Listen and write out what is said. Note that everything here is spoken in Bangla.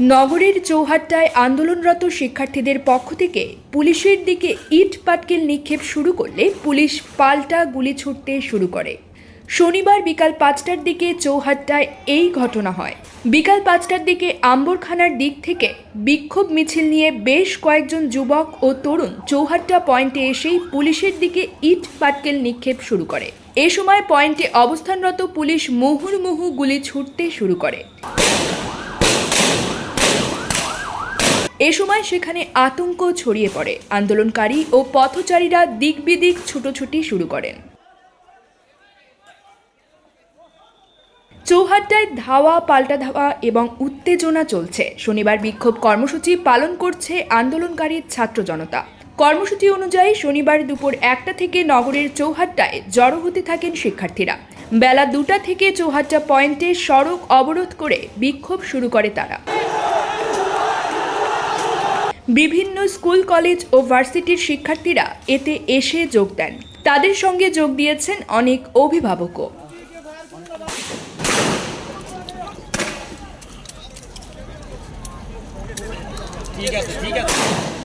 নগরীর চৌহাট্টায় আন্দোলনরত শিক্ষার্থীদের পক্ষ থেকে পুলিশের দিকে ইট পাটকেল নিক্ষেপ শুরু করলে পুলিশ পাল্টা গুলি ছুটতে শুরু করে। শনিবার বিকাল পাঁচটার দিকে চৌহাট্টায় এই ঘটনা হয়। বিকাল পাঁচটার দিকে আম্বরখানার দিক থেকে বিক্ষোভ মিছিল নিয়ে বেশ কয়েকজন যুবক ও তরুণ চৌহাট্টা পয়েন্টে এসেই পুলিশের দিকে ইট পাটকেল নিক্ষেপ শুরু করে। এ সময় পয়েন্টে অবস্থানরত পুলিশ মুহুর্মুহু গুলি ছুটতে শুরু করে। এ সময় সেখানে আতঙ্ক ছড়িয়ে পড়ে। আন্দোলনকারী ও পথচারীরা দিক বিদিক ছুটোছুটি শুরু করেন। চৌহাট্টায় ধাওয়া, পাল্টা ধাওয়া এবং উত্তেজনা চলছে। শনিবার বিক্ষোভ কর্মসূচি পালন করছে আন্দোলনকারী ছাত্র জনতা। কর্মসূচি অনুযায়ী শনিবার দুপুর একটা থেকে নগরের চৌহাট্টায় জড়ো হতে থাকেন শিক্ষার্থীরা। বেলা দুটা থেকে চৌহাট্টা পয়েন্টে সড়ক অবরোধ করে বিক্ষোভ শুরু করে তারা। বিভিন্ন স্কুল, কলেজ ও ভার্সিটির শিক্ষার্থীরা এতে এসে যোগ দেন। তাদের সঙ্গে যোগ দিয়েছেন অনেক অভিভাবকও। ঠিক আছে ঠিক আছে।